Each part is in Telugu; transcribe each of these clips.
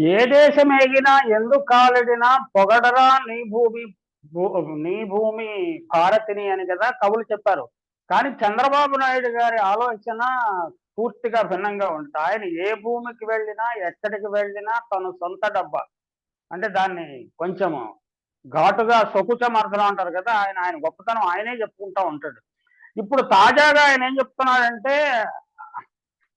ఏ దేశం ఎందుకు కాలడినా పొగడరా నీ భూమి నీ భూమి భారతిని అని కదా కవులు చెప్పారు. కానీ చంద్రబాబు నాయుడు గారి ఆలోచన పూర్తిగా భిన్నంగా ఉంటుంది ఆయన ఏ భూమికి వెళ్ళినా ఎక్కడికి వెళ్ళినా తను సొంత డబ్బా. అంటే దాన్ని కొంచెం ఘాటుగా సొకుచమర్థనం అంటారు కదా ఆయన ఆయన గొప్పతనం ఆయనే చెప్పుకుంటా ఉంటాడు. ఇప్పుడు తాజాగా ఆయన ఏం చెప్తున్నాడంటే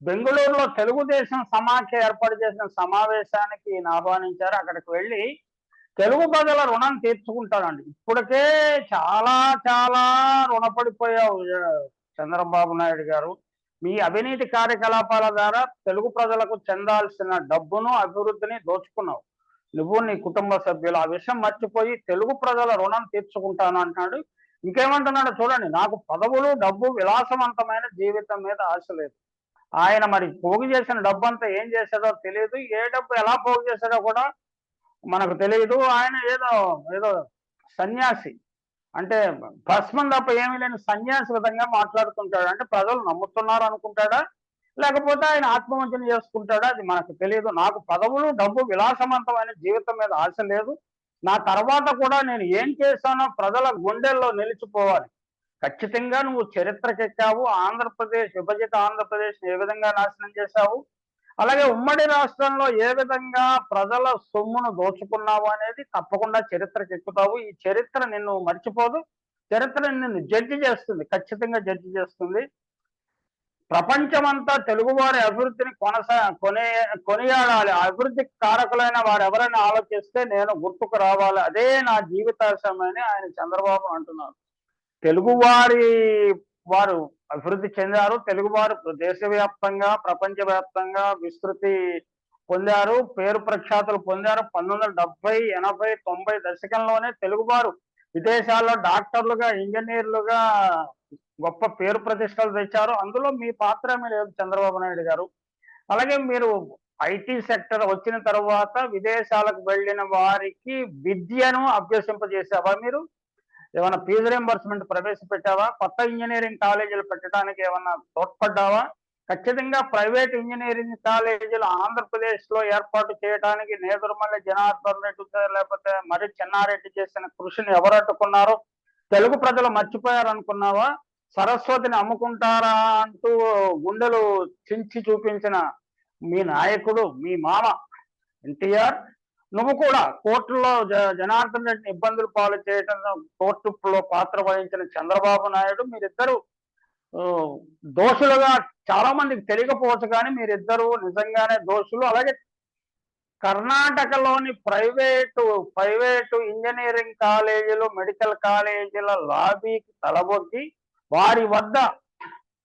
బెంగళూరులో తెలుగుదేశం సమాఖ్య ఏర్పాటు చేసిన సమావేశానికి ఈయన ఆహ్వానించారు. అక్కడికి వెళ్ళి తెలుగు ప్రజల రుణం తీర్చుకుంటానండి ఇప్పటికే చాలా చాలా రుణపడిపోయావు చంద్రబాబు నాయుడు గారు. మీ అవినీతి కార్యకలాపాల ద్వారా తెలుగు ప్రజలకు చెందాల్సిన డబ్బును అభివృద్ధిని దోచుకున్నావు. నువ్వు నీ కుటుంబ సభ్యులు ఆ విషయం మర్చిపోయి తెలుగు ప్రజల రుణం తీర్చుకుంటాను అంటున్నాడు. ఇంకేమంటున్నాడు చూడండి. నాకు పదవులు డబ్బు విలాసవంతమైన జీవితం మీద ఆశ లేదు. ఆయన మరి పోగు చేసిన డబ్బు అంతా ఏం చేశాడో తెలియదు. ఏ డబ్బు ఎలా పోగు చేశాడో కూడా మనకు తెలియదు. ఆయన ఏదో ఏదో సన్యాసి. అంటే భస్మం తప్ప ఏమీ లేని సన్యాసి విధంగా మాట్లాడుతుంటాడు అంటే ప్రజలు నమ్ముతున్నారు అనుకుంటాడా? లేకపోతే ఆయన ఆత్మవంచన చేసుకుంటాడా? అది మనకు తెలియదు. నాకు పదవులు డబ్బు విలాసవంతమైన జీవితం మీద ఆశ లేదు. నా తర్వాత కూడా నేను ఏం చేశానో ప్రజల గుండెల్లో నిలిచిపోవాలి. ఖచ్చితంగా నువ్వు చరిత్రకెక్కావు ఆంధ్రప్రదేశ్ విభజిత ఆంధ్రప్రదేశ్ ఏ విధంగా నాశనం చేశావు అలాగే ఉమ్మడి రాష్ట్రంలో ఏ విధంగా ప్రజల సొమ్మును దోచుకున్నావు అనేది తప్పకుండా చరిత్రకెక్కుతావు ఈ చరిత్ర నిన్ను మర్చిపోదు చరిత్ర నిన్ను జడ్జి చేస్తుంది ఖచ్చితంగా జడ్జి చేస్తుంది. ప్రపంచమంతా తెలుగువారి అభివృద్ధిని కొనసా కొనే కొనియాడాలి. అభివృద్ధి కారకులైన వారు ఎవరైనా ఆలోచిస్తే నేను గుర్తుకు రావాలి. అదే నా జీవితాశయం అని ఆయన చంద్రబాబు అంటున్నారు. తెలుగువారి వారు అభివృద్ధి చెందారు తెలుగువారు దేశవ్యాప్తంగా ప్రపంచవ్యాప్తంగా విస్తృతి పొందారు పేరు ప్రఖ్యాతులు పొందారు. పంతొమ్మిది వందల డెబ్బై ఎనభై తొంభై దశకంలోనే తెలుగువారు విదేశాల్లో డాక్టర్లుగా ఇంజనీర్లుగా గొప్ప పేరు ప్రతిష్టలు తెచ్చారు. అందులో మీ పాత్ర లేదు చంద్రబాబు నాయుడు గారు? అలాగే మీరు ఐటీ సెక్టర్ వచ్చిన తర్వాత విదేశాలకు వెళ్ళిన వారికి విద్యను అభ్యసింపజేసావా మీరు? ఏమైనా ఫీజు రింబర్స్మెంట్ ప్రవేశపెట్టావా? కొత్త ఇంజనీరింగ్ కాలేజీలు పెట్టడానికి ఏమన్నా తోడ్పడ్డావా? ఖచ్చితంగా ప్రైవేట్ ఇంజనీరింగ్ కాలేజీలు ఆంధ్రప్రదేశ్లో ఏర్పాటు చేయడానికి నేదురుమల్లి జనార్దన్ రెడ్డి లేకపోతే మరి చెన్నారెడ్డి చేసిన కృషిని ఎవరు తెలుగు ప్రజలు మర్చిపోయారు అనుకున్నావా సరస్వతిని అమ్ముకుంటారా అంటూ గుండెలు చించి చూపించిన మీ నాయకుడు మీ మామ ఎన్టీఆర్ నువ్వు కూడా కోర్టులో జ- జనార్దన్ రెడ్డిని ఇబ్బందులు పాలు చేయటం కోర్టులో పాత్ర వహించిన చంద్రబాబు నాయుడు మీరిద్దరు దోషులుగా చాలా మందికి తెలియకపోవచ్చు కానీ మీరిద్దరు నిజంగానే దోషులు. అలాగే కర్ణాటకలోని ప్రైవేటు ప్రైవేటు ఇంజనీరింగ్ కాలేజీలు మెడికల్ కాలేజీల లాబీకి తలబొగ్గి వారి వద్ద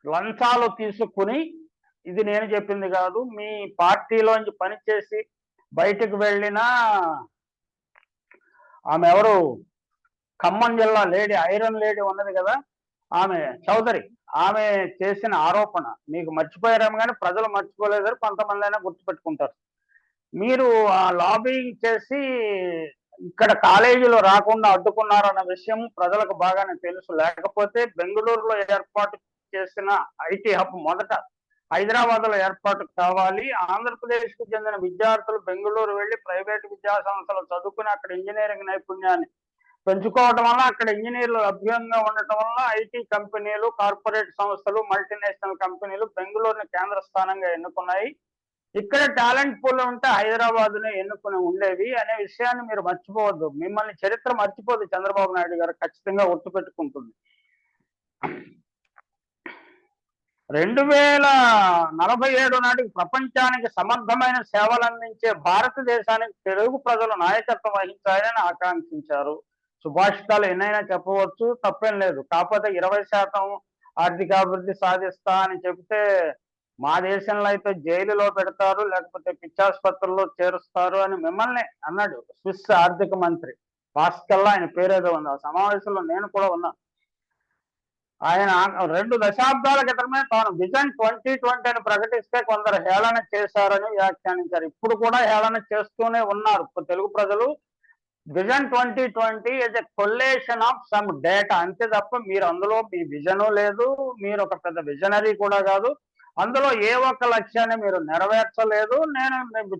లంచాలు తీసుకుని ఇది నేను చెప్పింది కాదు మీ పార్టీలోంచి పనిచేసి బయటకు వెళ్ళినా ఆమె ఎవరు ఖమ్మం జిల్లా లేడీ ఐరన్ లేడీ ఉన్నది కదా ఆమె చౌదరి. ఆమె చేసిన ఆరోపణ మీకు మర్చిపోయారేమో కానీ ప్రజలు మర్చిపోలేదు కొంతమంది అయినా గుర్తుపెట్టుకుంటారు. మీరు ఆ లాబింగ్ చేసి ఇక్కడ కాలేజీలో రాకుండా అడ్డుకున్నారన్న విషయం ప్రజలకు బాగానే తెలుసు. లేకపోతే బెంగళూరులో ఏర్పాటు చేసిన ఐటీ హబ్ మొదట హైదరాబాద్లో ఏర్పాటు కావాలి. ఆంధ్రప్రదేశ్కు చెందిన విద్యార్థులు బెంగళూరు వెళ్ళి ప్రైవేట్ విద్యా సంస్థలు చదువుకుని అక్కడ ఇంజనీరింగ్ నైపుణ్యాన్ని పెంచుకోవడం వల్ల అక్కడ ఇంజనీర్లు లభ్యంగా ఉండటం వల్ల ఐటీ కంపెనీలు కార్పొరేట్ సంస్థలు మల్టీనేషనల్ కంపెనీలు బెంగళూరుని కేంద్ర స్థానంగా ఎన్నుకున్నాయి. ఇక్కడ టాలెంట్ పూల్ ఉంటే హైదరాబాద్ నే ఎన్నుకుని ఉండేవి అనే విషయాన్ని మీరు మర్చిపోవద్దు. మిమ్మల్ని చరిత్ర మర్చిపోదు చంద్రబాబు నాయుడు గారు ఖచ్చితంగా గుర్తుపెట్టుకుంటుంది. రెండు వేల నలభై ఏడు నాటికి ప్రపంచానికి సమర్థమైన సేవలు అందించే భారతదేశానికి తెలుగు ప్రజలు నాయకత్వం వహించాలని ఆకాంక్షించారు. సుభాషితాలు ఎన్నైనా చెప్పవచ్చు తప్పేం లేదు. కాకపోతే ఇరవై శాతం ఆర్థికాభివృద్ధి సాధిస్తా అని చెప్తే మా దేశంలో అయితే జైలులో పెడతారు లేకపోతే పిచ్చాసుపత్రుల్లో చేరుస్తారు అని మిమ్మల్ని అన్నాడు స్విస్ ఆర్థిక మంత్రి. పాస్కల్లా ఆయన పేరేదో ఉంది. ఆ సమావేశంలో నేను కూడా ఉన్నా. ఆయన రెండు దశాబ్దాల క్రితమే తాను విజన్ ట్వంటీ ట్వంటీ అని ప్రకటిస్తే కొందరు హేళన చేశారని వ్యాఖ్యానించారు. ఇప్పుడు కూడా హేళన చేస్తూనే ఉన్నారు తెలుగు ప్రజలు. Vision twenty twenty is a collation of some data అంతే తప్ప మీరు అందులో మీ విజను లేదు మీరు ఒక పెద్ద విజనరీ కూడా కాదు. అందులో ఏ ఒక్క లక్ష్యాన్ని మీరు నెరవేర్చలేదు. నేను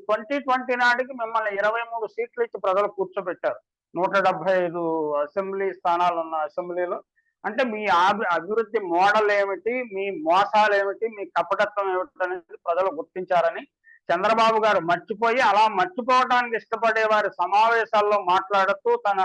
ట్వంటీ ట్వంటీ నాటికి మిమ్మల్ని ఇరవై మూడు సీట్లు ఇచ్చి ప్రజలు కూర్చోబెట్టారు. నూట డెబ్బై ఐదు అసెంబ్లీ స్థానాలు ఉన్న అసెంబ్లీలో. అంటే మీ అభివృద్ధి మోడల్ ఏమిటి? మీ మోసాలు ఏమిటి? మీ కపటత్వం ఏమిటి అనేది ప్రజలు గుర్తించారని చంద్రబాబు గారు మర్చిపోయి అలా మర్చిపోవడానికి ఇష్టపడే వారి సమావేశాల్లో మాట్లాడుతూ తన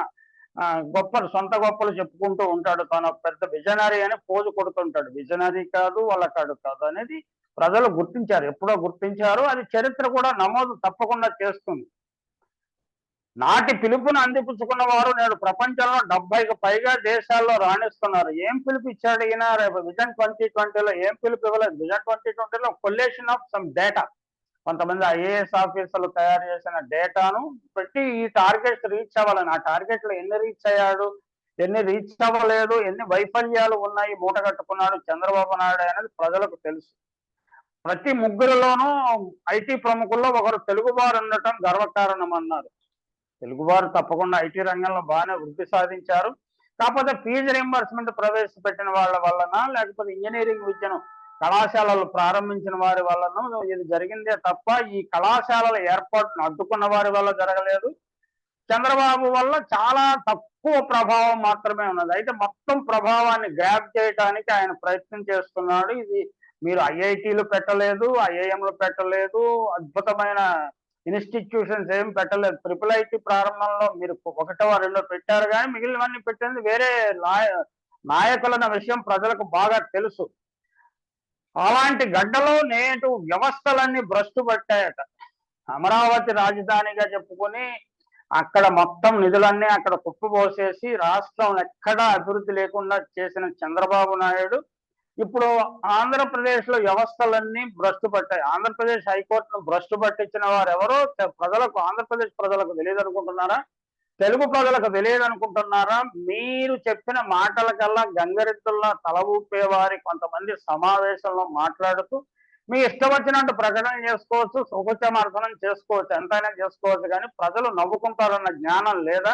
ఆ, గొప్పలు సొంత గొప్పలు చెప్పుకుంటూ ఉంటాడు. తన పెద్ద విజనరీ అని పోజు కొడుతుంటాడు. విజనరీ కాదు వాళ్ళకాడు కాదు అనేది ప్రజలు గుర్తించారు. ఎప్పుడో గుర్తించారు. అది చరిత్ర కూడా నమోదు తప్పకుండా చేస్తుంది. నాటి పిలుపును అందిపుచ్చుకున్న వారు నేడు ప్రపంచంలో డెబ్బైకి పైగా దేశాల్లో రాణిస్తున్నారు. ఏం పిలుపు ఇచ్చాడు ఈయన? రేపు విజన్ ట్వంటీ ట్వంటీలో ఏం పిలుపు ఇవ్వలేదు. విజన్ ట్వంటీ ట్వంటీలో కొల్లేషన్ ఆఫ్ సమ్ డేటా. కొంతమంది ఐఏఎస్ ఆఫీసర్లు తయారు చేసిన డేటాను పెట్టి ఈ టార్గెట్స్ రీచ్ అవ్వాలని ఆ టార్గెట్లు ఎన్ని రీచ్ అయ్యాడు? ఎన్ని రీచ్ అవ్వలేదు? ఎన్ని వైఫల్యాలు ఉన్నాయి? మూట కట్టుకున్నాడు చంద్రబాబు నాయుడు అనేది ప్రజలకు తెలుసు. ప్రతి ముగ్గురులోనూ ఐటీ ప్రముఖుల్లో ఒకరు తెలుగువారు ఉండటం గర్వకారణం అన్నారు తెలుగువారు తప్పకుండా ఐటీ రంగంలో బాగానే వృద్ధి సాధించారు. కాకపోతే ఫీజు రింబర్స్మెంట్ ప్రవేశపెట్టిన వాళ్ళ వలన లేకపోతే ఇంజనీరింగ్ విద్యను కళాశాలలు ప్రారంభించిన వారి వలన ఇది జరిగిందే తప్ప ఈ కళాశాలల ఏర్పాటును అడ్డుకున్న వారి వల్ల జరగలేదు. చంద్రబాబు వల్ల చాలా తక్కువ ప్రభావం మాత్రమే ఉన్నది. అయితే మొత్తం ప్రభావాన్ని గ్రాప్ చేయడానికి ఆయన ప్రయత్నం చేస్తున్నాడు. ఇది మీరు ఐఐటీలు పెట్టలేదు ఐఐఎంలు పెట్టలేదు. అద్భుతమైన ఇన్స్టిట్యూషన్స్ ఏం పెట్టలేదు. ట్రిపుల్ ఐటీ ప్రారంభంలో మీరు ఒకటో రెండో పెట్టారు కానీ మిగిలినవన్నీ పెట్టింది వేరే నాయ నాయకులన్న విషయం ప్రజలకు బాగా తెలుసు. అలాంటి గడ్డలో నేటు వ్యవస్థలన్నీ భ్రష్టు పట్టాయట. అమరావతి రాజధానిగా చెప్పుకొని అక్కడ మొత్తం నిధులన్నీ అక్కడ కుప్పపోసేసి రాష్ట్రం ఎక్కడా అభివృద్ధి లేకుండా చేసిన చంద్రబాబు నాయుడు ఇప్పుడు ఆంధ్రప్రదేశ్లో వ్యవస్థలన్నీ భ్రష్టు పట్టాయి. ఆంధ్రప్రదేశ్ హైకోర్టును భ్రష్టు పట్టించిన వారు ఎవరో ప్రజలకు ఆంధ్రప్రదేశ్ ప్రజలకు తెలియదు అనుకుంటున్నారా తెలుగు ప్రజలకు తెలియదు అనుకుంటున్నారా మీరు చెప్పిన మాటలకల్లా గంగరెద్దుల్లా తల ఊపేవారి కొంతమంది సమావేశంలో మాట్లాడుతూ మీ ఇష్టం వచ్చినట్టు ప్రకటన చేసుకోవచ్చు సుఖచమార్దనం చేసుకోవచ్చు ఎంతైనా చేసుకోవచ్చు కానీ ప్రజలు నవ్వుకుంటారన్న జ్ఞానం లేదా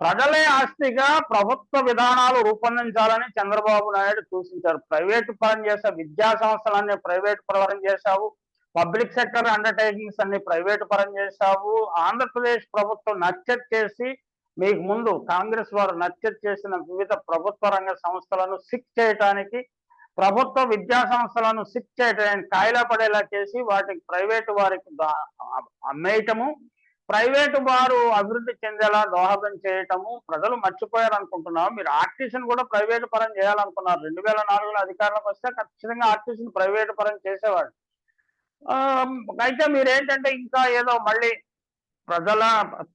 ప్రజలే ఆస్తిగా ప్రభుత్వ విధానాలు రూపొందించాలని చంద్రబాబు నాయుడు సూచించారు. ప్రైవేటు పరం చేసే విద్యా సంస్థలన్నీ ప్రైవేటు పరం చేశావు. పబ్లిక్ సెక్టర్ అండర్టేకింగ్స్ అన్ని ప్రైవేటు పరం చేశావు. ఆంధ్రప్రదేశ్ ప్రభుత్వం నచ్చట్ చేసి మీకు ముందు కాంగ్రెస్ వారు నచ్చట్ చేసిన వివిధ ప్రభుత్వ రంగ సంస్థలను సిక్ చేయటానికి ప్రభుత్వ విద్యా సంస్థలను సిక్ చేయటానికి కాయలా పడేలా చేసి వాటికి ప్రైవేటు వారికి అమ్మేయటము ప్రైవేటు వారు అభివృద్ధి చెందేలా దోహదం చేయటము ప్రజలు మర్చిపోయారు అనుకుంటున్నాం మీరు ఆర్టీసీని కూడా ప్రైవేటు పరం చేయాలనుకున్నారు. రెండు వేల నాలుగులో అధికారంలోకి వస్తే ఖచ్చితంగా ఆర్టీసీని ప్రైవేటు పరం చేసేవాడు ఆ, అయితే మీరేంటంటే ఇంకా ఏదో మళ్ళీ ప్రజల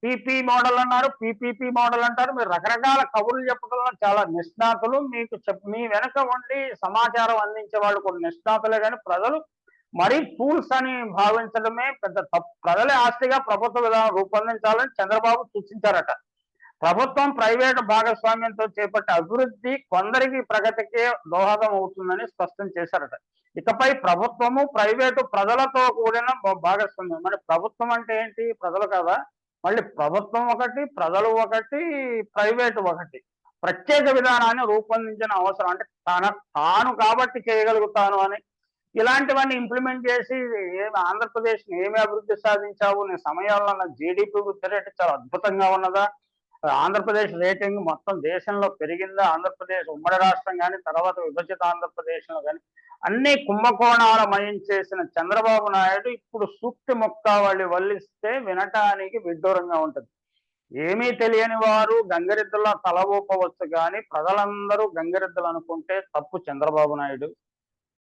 పీపీ మోడల్ అన్నారు పీపీపీ మోడల్ అంటారు. మీరు రకరకాల కబుర్లు చెప్పడంలో చాలా నిష్ణాతులు. మీకు చెప్ మీ వెనక ఉండి సమాచారం అందించే వాళ్ళు కొన్ని నిష్ణాతులే కానీ ప్రజలు మరీ ఫూల్స్ అని భావించడమే పెద్ద ప్రజల ఆస్తిగా ప్రభుత్వ విధానం రూపొందించాలని చంద్రబాబు సూచించారట. ప్రభుత్వం ప్రైవేట్ భాగస్వామ్యంతో చేపట్టే అభివృద్ధి కొందరికి ప్రగతికే దోహదం అవుతుందని స్పష్టం చేశారట. ఇకపై ప్రభుత్వము ప్రైవేటు ప్రజలతో కూడిన భా- భాగస్వామ్యం. మరి ప్రభుత్వం అంటే ఏంటి? ప్రజలు కదా. మళ్ళీ ప్రభుత్వం ఒకటి ప్రజలు ఒకటి ప్రైవేటు ఒకటి. ప్రత్యేక విధానాన్ని రూపొందించిన అవసరం. అంటే తన తాను కాబట్టి చేయగలుగుతాను అని ఇలాంటివన్నీ ఇంప్లిమెంట్ చేసి ఏమి ఆంధ్రప్రదేశ్ ఏమి అభివృద్ధి సాధించావు? నీ సమయంలో జీడిపి వృద్ధి రేటు చాలా అద్భుతంగా ఉన్నదా? ఆంధ్రప్రదేశ్ రేటింగ్ మొత్తం దేశంలో పెరిగిందా? ఆంధ్రప్రదేశ్ ఉమ్మడి రాష్ట్రం కానీ తర్వాత విభజిత ఆంధ్రప్రదేశ్లో కానీ అన్ని కుంభకోణాల మయం చేసిన చంద్రబాబు నాయుడు ఇప్పుడు సూక్తి మొక్కావళి వల్లిస్తే వినటానికి విడ్డూరంగా ఉంటుంది. ఏమీ తెలియని వారు గంగరెద్దులా తల ఊపవచ్చు కానీ ప్రజలందరూ గంగరెద్దులు అనుకుంటే తప్పు చంద్రబాబు నాయుడు.